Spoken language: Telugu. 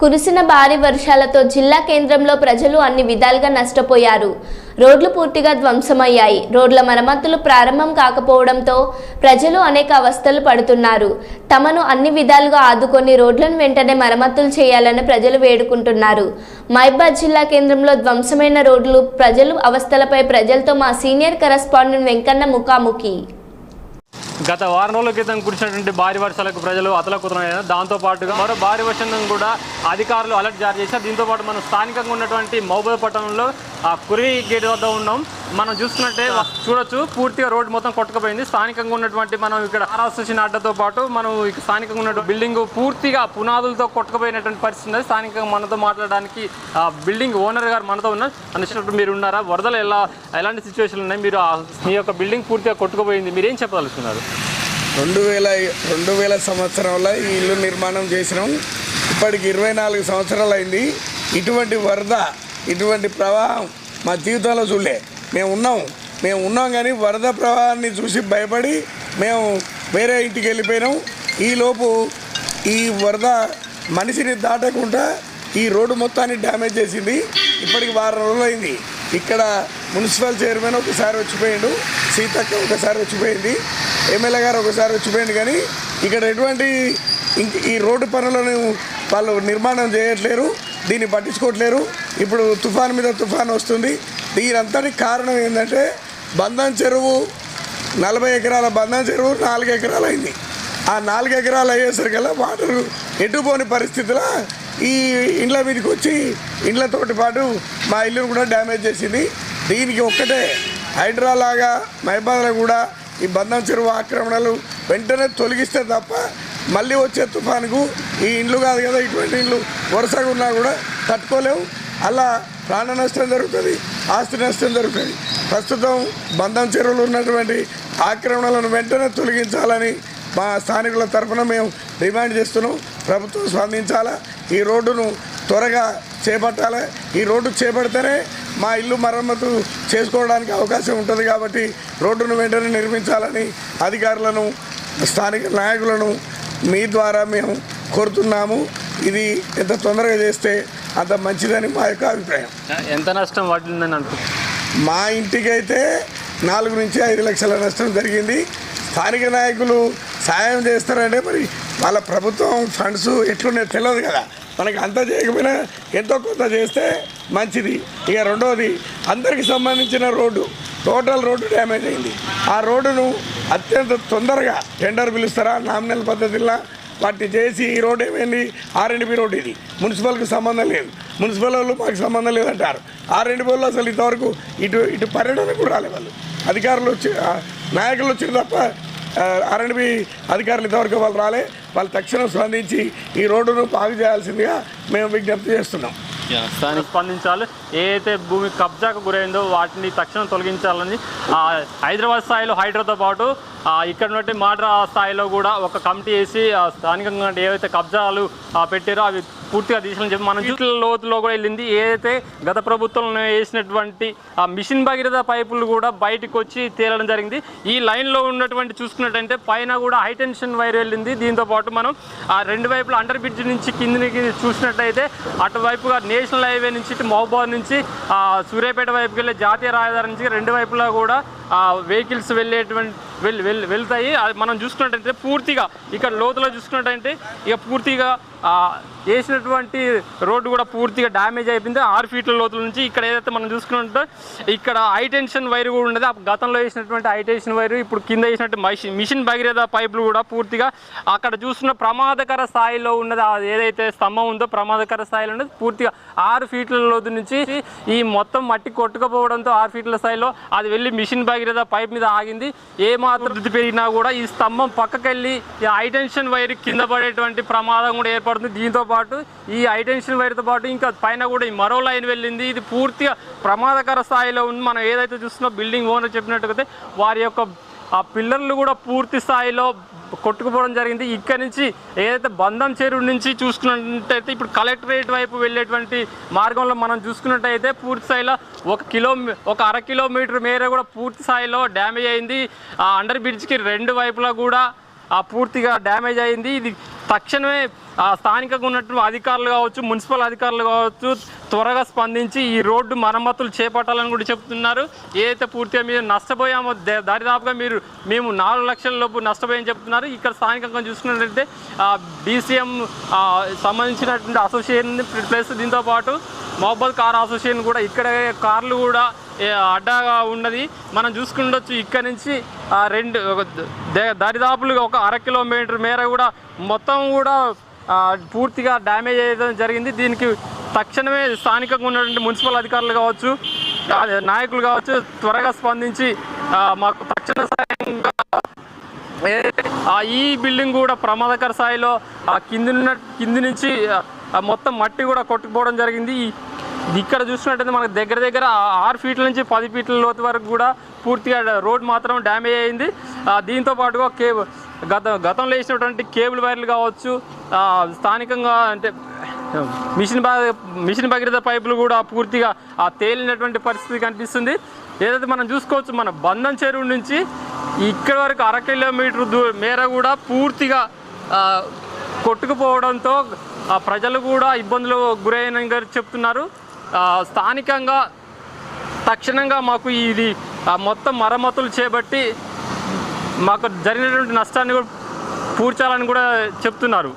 కురిసిన భారీ వర్షాలతో జిల్లా కేంద్రంలో ప్రజలు అన్ని విధాలుగా నష్టపోయారు. రోడ్లు పూర్తిగా ధ్వంసమయ్యాయి. రోడ్ల మరమ్మతులు ప్రారంభం కాకపోవడంతో ప్రజలు అనేక అవస్థలు పడుతున్నారు. తమను అన్ని విధాలుగా ఆదుకొని రోడ్లను వెంటనే మరమ్మతులు చేయాలని ప్రజలు వేడుకుంటున్నారు. మైబాద్ జిల్లా కేంద్రంలో ధ్వంసమైన రోడ్లు ప్రజలు అవస్థలపై ప్రజలతో మా సీనియర్ కరస్పాండెంట్ వెంకన్న ముఖాముఖి. గత వారం రోజుల క్రితం కురిసినటువంటి భారీ వర్షాలకు ప్రజలు అతలకుతలయ్యారు దాంతో పాటుగా మరో భారీ వర్షం కూడా అధికారులు అలర్ట్ జారీ చేశారు. దీంతో పాటు మనం స్థానికంగా ఉన్నటువంటి మహబూబ్ పట్టణంలో ఆ కురి గేట్ వద్ద ఉన్నాం. మనం చూసుకున్నట్టే చూడొచ్చు పూర్తిగా రోడ్డు మొత్తం కొట్టుకుపోయింది. స్థానికంగా ఉన్నటువంటి మనం ఇక్కడ ఆర్ఎస్ఎస్ అడ్డతో పాటు మనం ఇక్కడ స్థానికంగా ఉన్నటువంటి బిల్డింగ్ పూర్తిగా పునాదులతో కొట్టుకుపోయినటువంటి పరిస్థితి ఉంది స్థానికంగా మనతో మాట్లాడడానికి ఆ బిల్డింగ్ ఓనర్ గారు మనతో ఉన్నారు. మీరు ఉన్నారా? వరదలు ఎలా ఎలాంటి సిచ్యువేషన్లు ఉన్నాయి? మీరు మీ యొక్క బిల్డింగ్ పూర్తిగా కొట్టుకుపోయింది. మీరు ఏం చెప్పదలుచుకున్నారు? రెండు వేల రెండు వేల సంవత్సరంలో ఈ ఇల్లు నిర్మాణం చేసినాం. ఇప్పటికి ఇరవై నాలుగు సంవత్సరాలు అయింది. ఇటువంటి వరద ఇటువంటి ప్రవాహం మా జీవితంలో చూడలే. మేము ఉన్నాం. మేము ఉన్నాం కానీ వరద ప్రవాహాన్ని చూసి భయపడి మేము వేరే ఇంటికి వెళ్ళిపోయినాం. ఈలోపు ఈ వరద మనిషిని దాటకుండా ఈ రోడ్డు మొత్తాన్ని డ్యామేజ్ చేసింది. ఇప్పటికి వారం రోజులు అయింది. ఇక్కడ మున్సిపల్ చైర్మన్ ఒకసారి వచ్చిపోయాడు. సీతక్క ఒకసారి వచ్చిపోయింది. ఎమ్మెల్యే గారు ఒకసారి వచ్చిపోయింది కానీ ఇక్కడ ఎటువంటి ఈ రోడ్డు పనులను వాళ్ళు నిర్మాణం చేయట్లేరు దీన్ని పట్టించుకోవట్లేరు. ఇప్పుడు తుఫాన్ మీద తుఫాన్ వస్తుంది. దీనంతటి కారణం ఏంటంటే బంధం చెరువు నలభై ఎకరాల బంధం చెరువు నాలుగు ఎకరాలు అయింది. ఆ నాలుగు ఎకరాలు అయ్యేసరికల్లా వాటర్ ఎటుపోని పరిస్థితిలో ఈ ఇండ్ల మీదకి వచ్చి ఇండ్లతోటి పాటు మా ఇల్లును కూడా డ్యామేజ్ చేసింది. దీనికి ఒక్కటే హైడ్రా లాగా మైబాద్లో కూడా ఈ బంధం చెరువు ఆక్రమణలు వెంటనే తొలగిస్తే తప్ప మళ్ళీ వచ్చే తుఫానుకు ఈ ఇండ్లు కాదు కదా ఇటువంటి ఇండ్లు వరుసగా ఉన్నా కూడా తట్టుకోలేవు. అలా ప్రాణ నష్టం జరుగుతుంది ఆస్తి నష్టం జరుగుతుంది. ప్రస్తుతం బంధం చెరువులు ఉన్నటువంటి ఆక్రమణలను వెంటనే తొలగించాలని మా స్థానికుల తరఫున మేము డిమాండ్ చేస్తున్నాం. ప్రభుత్వం స్పందించాలా? ఈ రోడ్డును త్వరగా చేపట్టాలి? ఈ రోడ్డు చేపడితేనే మా ఇల్లు మరమ్మతు చేసుకోవడానికి అవకాశం ఉంటుంది కాబట్టి రోడ్డును వెంటనే నిర్మించాలని అధికారులను స్థానిక నాయకులను మీ ద్వారా మేము కోరుతున్నాము. ఇది ఎంత తొందరగా చేస్తే అంత మంచిదని మా యొక్క అభిప్రాయం. ఎంత నష్టం పడిందని అనుకుంటున్నారు? మా ఇంటికైతే నాలుగు నుంచి ఐదు లక్షల నష్టం జరిగింది. స్థానిక నాయకులు సాయం చేస్తారంటే మరి వాళ్ళ ప్రభుత్వం ఫండ్స్ ఎట్లున్నాయో తెలియదు కదా. మనకి అంత చేయకపోయినా ఎంతో కొంత చేస్తే మంచిది. ఇక రెండవది అందరికి సంబంధించిన రోడ్డు టోటల్ రోడ్డు డ్యామేజ్ అయింది. ఆ రోడ్డును అత్యంత తొందరగా టెండర్ పిలుస్తారా? నామినల్ పద్ధతిలో వాటిని చేసి ఈ రోడ్ ఏమైంది? ఆర్ఎండ్బి రోడ్ ఇది. మున్సిపల్కి సంబంధం లేదు. మున్సిపల్ వాళ్ళు మాకు సంబంధం లేదంటారు. ఆర్ఎండ్బి వాళ్ళు అసలు ఇంతవరకు ఇటు ఇటు పర్యటన కూడా రాలే వాళ్ళు. అధికారులు వచ్చి నాయకులు వచ్చారు తప్ప ఆర్ఎండ్బి అధికారులు ఇంతవరకు వాళ్ళు రాలే. వాళ్ళు తక్షణం స్పందించి ఈ రోడ్డును బాగు చేయాల్సిందిగా మేము విజ్ఞప్తి చేస్తున్నాం. స్పందించాలి. ఏదైతే భూమి కబ్జాకు గురైందో వాటిని తక్షణం తొలగించాలని హైదరాబాద్ స్థాయిలో హైడ్రాతో పాటు ఇక్కడ నుండి మాడ్రా స్థాయిలో కూడా ఒక కమిటీ వేసి ఆ, స్థానికంగా ఏవైతే కబ్జాలు పెట్టారో అవి పూర్తిగా తీసిన చెప్పి మనం జీట్ల లోతులో కూడా వెళ్ళింది. ఏదైతే గత ప్రభుత్వంలో వేసినటువంటి ఆ మిషన్ భగీరథ పైపులు కూడా బయటకు వచ్చి తేలడం జరిగింది. ఈ లైన్లో ఉన్నటువంటి చూసుకున్నట్టయితే పైన కూడా హైటెన్షన్ వైర్ వెళ్ళింది. దీంతో పాటు మనం ఆ రెండు వైపుల అండర్ బ్రిడ్జ్ నుంచి కిందకి చూసినట్టయితే అటువైపుగా నేషనల్ హైవే నుంచి మహబాద్ నుంచి సూర్యాపేట వైపుకి వెళ్ళే జాతీయ రహదారి నుంచి రెండు వైపులా కూడా వెహికల్స్ వెళ్ళేటువంటి వెళ్ వెళ్ వెళ్తాయి. అది మనం చూసుకున్నట్టయితే పూర్తిగా ఇక్కడ లోతులో చూసుకున్నట్టయితే ఇక పూర్తిగా వేసినటువంటి రోడ్డు కూడా పూర్తిగా డ్యామేజ్ అయిపోయింది. ఆరు ఫీట్ల లోతుల నుంచి ఇక్కడ ఏదైతే మనం చూసుకుంటే ఇక్కడ హైటెన్షన్ వైర్ కూడా ఉండదు. ఆ గతంలో వేసినటువంటి హైటెన్షన్ వైర్ ఇప్పుడు కింద వేసినట్టు మిషన్ మిషన్ భగీరథ పైపులు కూడా పూర్తిగా అక్కడ చూస్తున్న ప్రమాదకర స్థాయిలో ఉన్నది. అది ఏదైతే స్తంభం ఉందో ప్రమాదకర స్థాయిలో ఉన్నది. పూర్తిగా ఆరు ఫీట్ల లోతు నుంచి ఈ మొత్తం మట్టి కొట్టుకపోవడంతో ఆరు ఫీట్ల స్థాయిలో అది వెళ్ళి మిషన్ భగీరథ పైప్ మీద ఆగింది. ఏ మాత్రం వృద్ధి పెరిగినా కూడా ఈ స్తంభం పక్కకెళ్ళి ఈ వైర్ కింద పడేటువంటి ప్రమాదం కూడా ఏర్పడుతుంది. దీంతో పాటు ఈ హైటెన్షన్ వైర్తో పాటు ఇంకా పైన కూడా ఈ మరో లైన్ వెళ్ళింది. ఇది పూర్తిగా ప్రమాదకర స్థాయిలో ఉంది. మనం ఏదైతే చూస్తున్నా బిల్డింగ్ ఓనర్ చెప్పినట్టుగా వారి యొక్క ఆ పిల్లర్లు కూడా పూర్తి స్థాయిలో కొట్టుకుపోవడం జరిగింది. ఇక్కడ నుంచి ఏదైతే బంధం చెరువు నుంచి చూసుకున్నట్టయితే ఇప్పుడు కలెక్టరేట్ వైపు వెళ్ళేటువంటి మార్గంలో మనం చూసుకున్నట్టయితే పూర్తి స్థాయిలో ఒక కిలో ఒక అర కిలోమీటర్ మేర కూడా పూర్తి స్థాయిలో డ్యామేజ్ అయింది. ఆ అండర్ బ్రిడ్జ్కి రెండు వైపులా కూడా ఆ పూర్తిగా డ్యామేజ్ అయింది. ఇది తక్షణమే ఆ, స్థానికంగా ఉన్నటువంటి అధికారులు కావచ్చు మున్సిపల్ అధికారులు కావచ్చు త్వరగా స్పందించి ఈ రోడ్డు మరమ్మతులు చేపట్టాలని కూడా చెప్తున్నారు. ఏదైతే పూర్తిగా మీరు నష్టపోయామో దరిదాపుగా మీరు మేము నాలుగు లక్షల లోపు నష్టపోయామని చెప్తున్నారు. ఇక్కడ స్థానికంగా చూసుకున్నట్లయితే బీసీఎం సంబంధించినటువంటి అసోసియేషన్ ప్లస్ దీంతో పాటు కార్ అసోసియేషన్ కూడా ఇక్కడ కార్లు కూడా అడ్డాగా ఉన్నది. మనం చూసుకుండొచ్చు ఇక్కడ నుంచి రెండు ఒక దరిదాపులుగా ఒక అర కిలోమీటర్ మేర కూడా మొత్తం కూడా పూర్తిగా డ్యామేజ్ అయ్యడం జరిగింది. దీనికి తక్షణమే స్థానికంగా ఉన్నటువంటి మున్సిపల్ అధికారులు కావచ్చు నాయకులు కావచ్చు త్వరగా స్పందించి మాకు తక్షణ సాయంగా ఈ బిల్డింగ్ కూడా ప్రమాదకర స్థాయిలో ఆ కింది ఉన్న కింది నుంచి మొత్తం మట్టి కూడా కొట్టుకుపోవడం జరిగింది. ఇక్కడ చూసినట్టయితే మనకు దగ్గర దగ్గర ఆరు ఫీట్ల నుంచి పది ఫీట్ల లోతు వరకు కూడా పూర్తిగా రోడ్ మాత్రం డ్యామేజ్ అయింది. దీంతో పాటుగా కేబుల్ గత గతంలో వేసినటువంటి కేబుల్ వైర్లు కావచ్చు స్థానికంగా అంటే మిషన్ మిషన్ భగీరథ పైపులు కూడా పూర్తిగా ఆ తేలినటువంటి పరిస్థితి కనిపిస్తుంది. ఏదైతే మనం చూసుకోవచ్చు మన బంధం చెరువు నుంచి ఇక్కడ వరకు అర కిలోమీటర్ దూ మేర కూడా పూర్తిగా కొట్టుకుపోవడంతో ప్రజలు కూడా ఇబ్బందులు గురైన చెప్తున్నారు. స్థానికంగా తక్షణంగా మాకు ఇది మొత్తం మరమ్మతులు చేపట్టి మాకు జరిగినటువంటి నష్టాన్ని కూడా పూడ్చాలని కూడా చెప్తున్నారు.